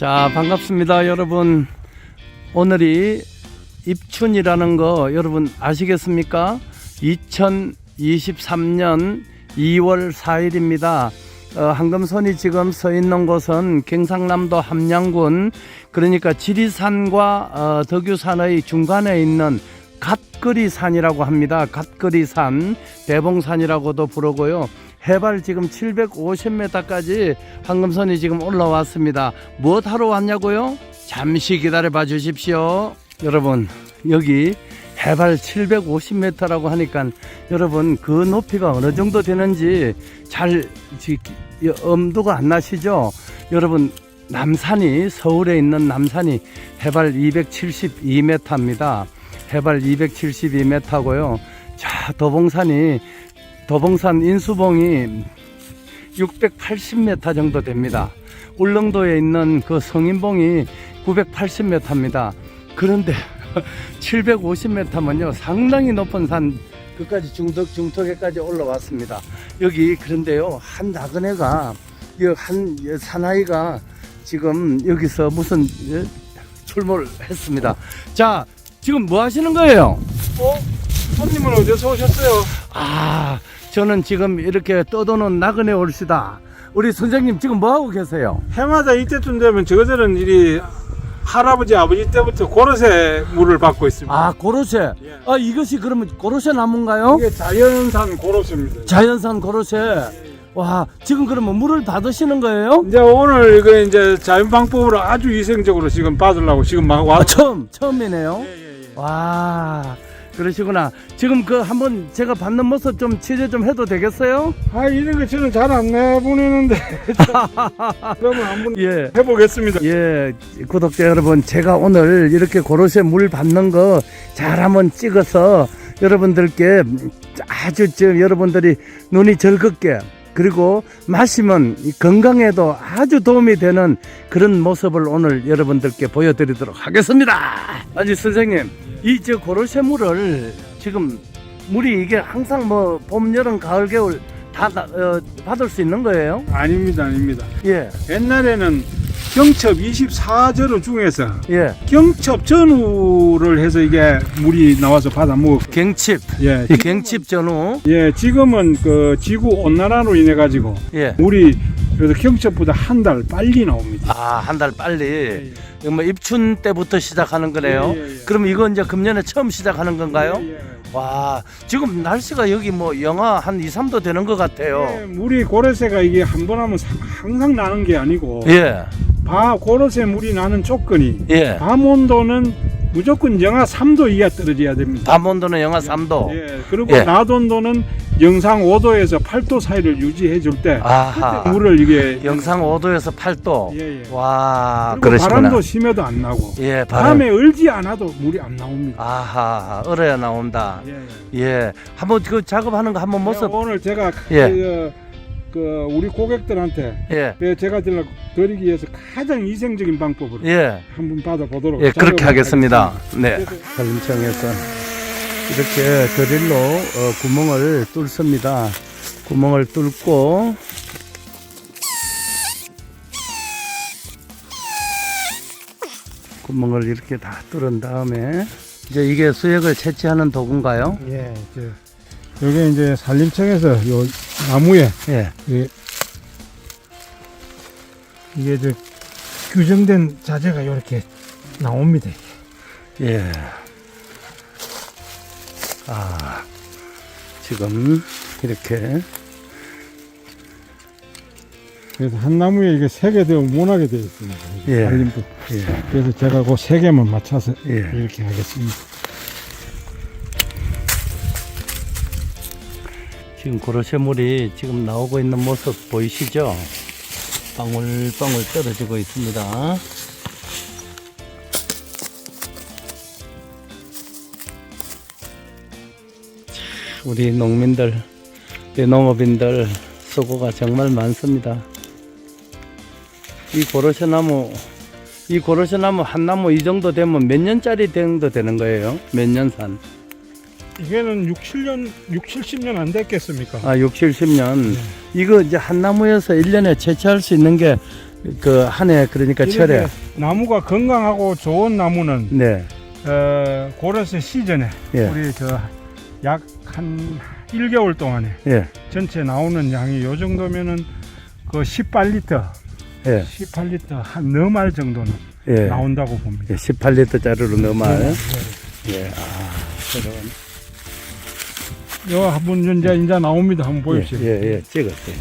자, 반갑습니다, 여러분. 오늘이 입춘이라는 거 여러분 아시겠습니까? 2023년 2월 4일입니다. 어, 한금선이 지금 서 있는 곳은 경상남도 함양군 그러니까 지리산과 어, 덕유산의 중간에 있는 갓거리산이라고 합니다. 갓거리산, 대봉산이라고도 부르고요. 해발 지금 750m까지 황금선이 지금 올라왔습니다. 무엇 하러 왔냐고요? 잠시 기다려 봐 주십시오. 여러분, 여기 해발 750m라고 하니까 여러분 그 높이가 어느 정도 되는지 잘 지- 엄두가 안 나시죠? 여러분 남산이 서울에 있는 남산이 해발 272m입니다. 해발 272m고요. 자, 도봉산이 도봉산 인수봉이 680m 정도 됩니다. 울릉도에 있는 그 성인봉이 980m입니다. 그런데 750m면요 상당히 높은 산 끝까지 중턱 중턱에까지 올라왔습니다. 여기 그런데요 한 나그네가 이한 사나이가 지금 여기서 무슨 예, 출몰 했습니다. 자 지금 뭐 하시는 거예요? 어? 손님은 어디서 오셨어요? 아 저는 지금 이렇게 떠도는 나그네 올시다. 우리 선생님 지금 뭐 하고 계세요? 해마다 이때쯤 되면 저들은 이리 할아버지 아버지 때부터 고로쇠 물을 받고 있습니다. 아 고로쇠. 예. 아 이것이 그러면 고로쇠 나무인가요? 이게 자연산 고로쇠입니다. 자연산 고로쇠. 와 지금 그러면 물을 받으시는 거예요? 이제 오늘 이거 이제 자연 방법으로 아주 위생적으로 지금 받으려고 지금 막 아, 왔. 처음 처음이네요. 예, 예, 예. 와 그러시구나. 지금 그 한번 제가 받는 모습 좀 취재 좀 해도 되겠어요? 아 이런 거 저는 잘 안 내보내는데 그러면 한번 예. 해보겠습니다. 예, 구독자 여러분, 제가 오늘 이렇게 고로쇠 물 받는 거 잘 한번 찍어서 여러분들께 아주 저 여러분들이 눈이 즐겁게 그리고 마시면 이 건강에도 아주 도움이 되는 그런 모습을 오늘 여러분들께 보여드리도록 하겠습니다. 아니 선생님, 이 저 고로쇠 물을 지금 물이 이게 항상 뭐 봄, 여름, 가을, 겨울 다 다, 어, 받을 수 있는 거예요? 아닙니다, 아닙니다. 예, 옛날에는 경첩 24절호 중에서 예. 경첩 전후를 해서 이게 물이 나와서 받아 먹었고 경칩. 예, 이 경칩 전후 예, 지금은 그 지구 온난화로 인해 가지고 예. 물이 그래서 경첩보다 한 달 빨리 나옵니다. 아, 한 달 빨리. 예, 이거 뭐 입춘 때부터 시작하는 거네요. 예, 예, 예. 그럼 이거 이제 금년에 처음 시작하는 건가요? 예, 예. 와, 지금 날씨가 여기 뭐 영하 한 2, 3도 되는 것 예, 같아요. 물이 고래새가 이게 한 번 하면 사- 항상 나는 게 아니고 예. 바 고래새 물이 나는 조건이 예. 밤 온도는 무조건 영하 3도 이하 떨어져야 됩니다. 밤 온도는 영하 3도. 예, 그리고 예. 낮 온도는 영상 5도에서 8도 사이를 유지해 줄때 아하. 그때 물을 이게 영상 5도에서 8도. 예, 예. 와, 그리고 그러시구나. 바람도 심해도 안 나고 예, 바람. 바람에 얼지 않아도 물이 안 나옵니다. 아하, 얼어야 나온다. 예, 예. 예. 한번 그 작업하는 거 한번 모습. 오늘 제가 예. 그, 그 우리 고객들한테 예. 예, 제가 드리기 위해서 가장 이생적인 방법으로 예. 한번 받아보도록 예, 그렇게 하겠습니다. 네. 그래서 산림청에서 이렇게 드릴로 어, 구멍을 뚫습니다. 구멍을 뚫고 구멍을 이렇게 다 뚫은 다음에 이제 이게 수액을 채취하는 도구인가요? 예, 이제 여기 이제 산림청에서 요 나무에 예. 이- 이게 저 규정된 자재가 이렇게 나옵니다. 예. 아, 지금 이렇게 그래서 한 나무에 이게 세 개 되면 못하게 되어 있습니다. 예. 산림도. 예. 그래서 제가 그 세 개만 맞춰서 예. 이렇게 하겠습니다. 지금 고로쇠물이 지금 나오고 있는 모습 보이시죠? 방울방울 떨어지고 있습니다. 우리 농민들, 우리 농업인들 수고가 정말 많습니다. 이 고로쇠 나무, 이 고로쇠 나무 한 나무 이 정도 되면 몇 년짜리 정도 되는 거예요? 몇 년 산? 이게는 6, 7년, 6, 70년 안 됐겠습니까? 아, 6, 70년. 네. 이거 이제 한 나무에서 1년에 채취할 수 있는 게 그 한 해 그러니까 철에 나무가 건강하고 좋은 나무는 네. 어, 고로쇠 시즌에 예. 우리 저 약 한 1개월 동안에 예. 전체 나오는 양이 요 정도면은 그 18리터, 예. 18리터 한 너말 정도는 예. 나온다고 봅니다. 예, 18리터짜리로 넘어요. 네. 예. 아, 그런. 요 한번 이제 이제 나옵니다. 한번 보십시오. 예, 예, 예, 찍었어요.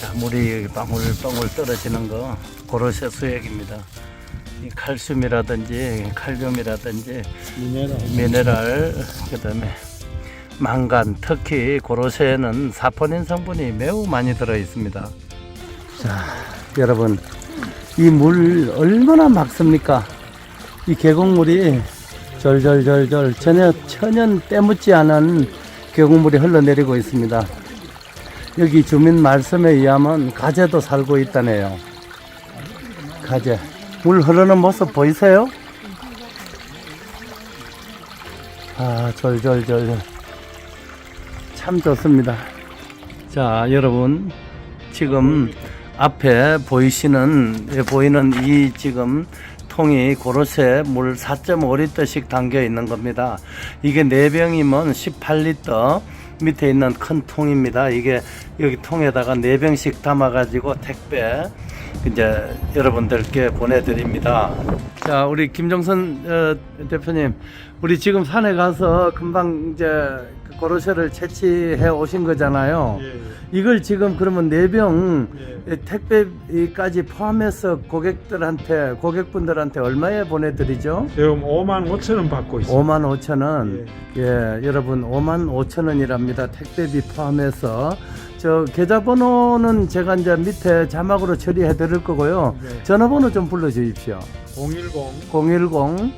자, 물이 여기 방울방울 떨어지는 거 고로쇠 수액입니다. 이 칼슘이라든지 칼륨이라든지 미네랄. 미네랄 그다음에 망간 특히 고로쇠에는 사포닌 성분이 매우 많이 들어 있습니다. 자, 여러분 이 물 얼마나 맑습니까? 이 계곡물이 절절절절 전혀 천연 때묻지 않은 계곡물이 흘러내리고 있습니다. 여기 주민 말씀에 의하면 가재도 살고 있다네요. 가재. 물 흐르는 모습 보이세요? 아, 절절절절. 참 좋습니다. 자, 여러분. 지금 앞에 보이시는, 예, 보이는 이 지금 통이 고로쇠 물 4.5리터씩 담겨 있는 겁니다. 이게 4병이면 18리터 밑에 있는 큰 통입니다. 이게 여기 통에다가 4병씩 담아가지고 택배 이제 여러분들께 보내드립니다. 자, 우리 김정선 어, 대표님, 우리 지금 산에 가서 금방 이제 그 고로쇠를 채취해 오신 거잖아요. 예, 이걸 지금 그러면 네병 예. 택배까지 포함해서 고객들한테 고객분들한테 얼마에 보내드리죠? 지금 5만 5천 원 받고 있습니다. 5만 5천 원. 예, 여러분 5만 5천 원이랍니다. 택배비 포함해서. 저 계좌번호는 제가 이제 밑에 자막으로 처리해 드릴 거고요. 네. 전화번호 좀 불러 주십시오. 010 010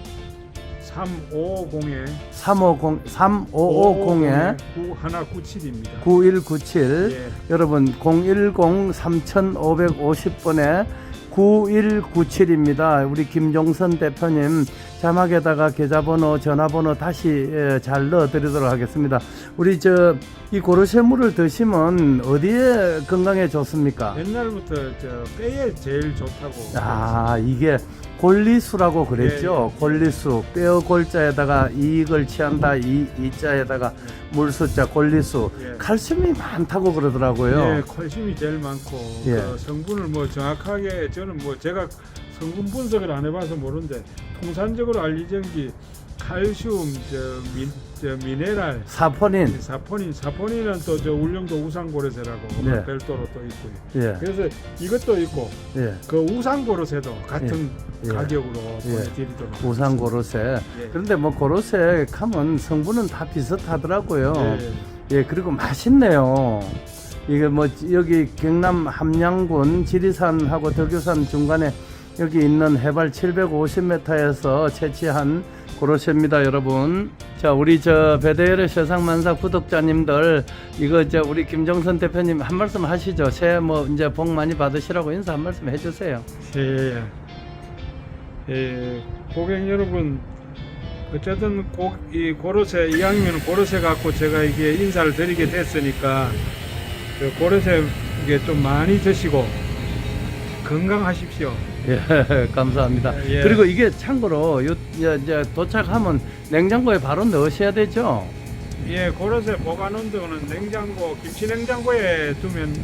350에 350 3550에 9197입니다. 9197 예. 여러분 010 3550번에 9197입니다. 우리 김종선 대표님 자막에다가 계좌번호, 전화번호 다시 예, 잘 넣어드리도록 하겠습니다. 우리 저 이 고르쇠물을 드시면 어디에 건강에 좋습니까? 옛날부터 저 뼈에 제일 좋다고. 아 이게 골리수라고 그랬죠. 예, 예. 골리수 뼈 골자에다가 이익을 취한다 이 이자에다가 물수자 골리수 예. 칼슘이 많다고 그러더라고요. 예, 칼슘이 제일 많고 예. 그 성분을 뭐 정확하게 저는 뭐 제가 성분 분석을 안 해봐서 모르는데 통산적으로 게 칼슘, 저, 미, 저 미 네랄, 사포닌 사포닌, 사포닌은 또 저 울릉도 우상고래새라고 네. 별도로 또 있고요. 예, 그래서 이것도 있고 예. 그 우상고래새도 같은 예. 가격으로 예. 보내드리도록. 우산 고로쇠. 예. 그런데 뭐 고로쇠 하면 성분은 다 비슷하더라고요. 예. 예, 그리고 맛있네요. 이게 뭐 여기 경남 함양군 지리산하고 덕유산 중간에 여기 있는 해발 750m에서 채취한 고로쇠입니다, 여러분. 자, 우리 저 배대열의 세상만사 구독자님들 이거 저 우리 김정선 대표님 한 말씀 하시죠. 새해 뭐 이제 복 많이 받으시라고 인사 한 말씀 해주세요. 예, 예, 고객 여러분, 어쨌든 고, 이 고로쇠 이왕이면 고로쇠 갖고 제가 이게 인사를 드리게 됐으니까 그 고로쇠 이게 좀 많이 드시고 건강하십시오. 예, 감사합니다. 예. 그리고 이게 참고로 요, 이제 도착하면 냉장고에 바로 넣으셔야 되죠. 예, 고로쇠 보관 온도는 냉장고, 김치 냉장고에 두면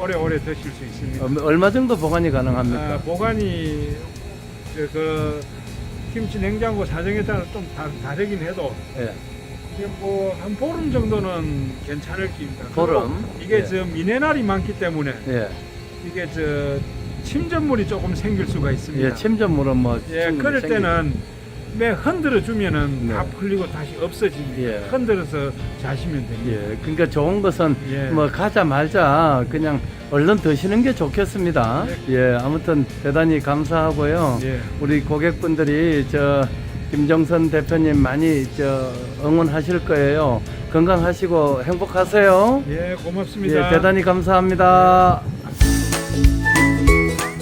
오래오래 드실 수 있습니다. 어, 얼마 정도 보관이 가능합니까? 아, 보관이 그, 그 김치 냉장고 사정에 따라 좀 다, 다르긴 해도 예. 뭐한 보름 정도는 괜찮을 겁니다. 보름? 이게 예. 저 미네랄이 많기 때문에 예. 이게 저 침전물이 조금 생길 수가 있습니다. 예, 침전물은 뭐 예, 그럴 때는 매 흔들어 주면은 네. 다 풀리고 다시 없어집니다. 예. 흔들어서 자시면 됩니다. 예, 그러니까 좋은 것은 예. 뭐 가자 말자 그냥 얼른 드시는 게 좋겠습니다. 예, 아무튼 대단히 감사하고요. 예. 우리 고객분들이 저 김정선 대표님 많이 저 응원하실 거예요. 건강하시고 행복하세요. 예, 고맙습니다. 예, 대단히 감사합니다.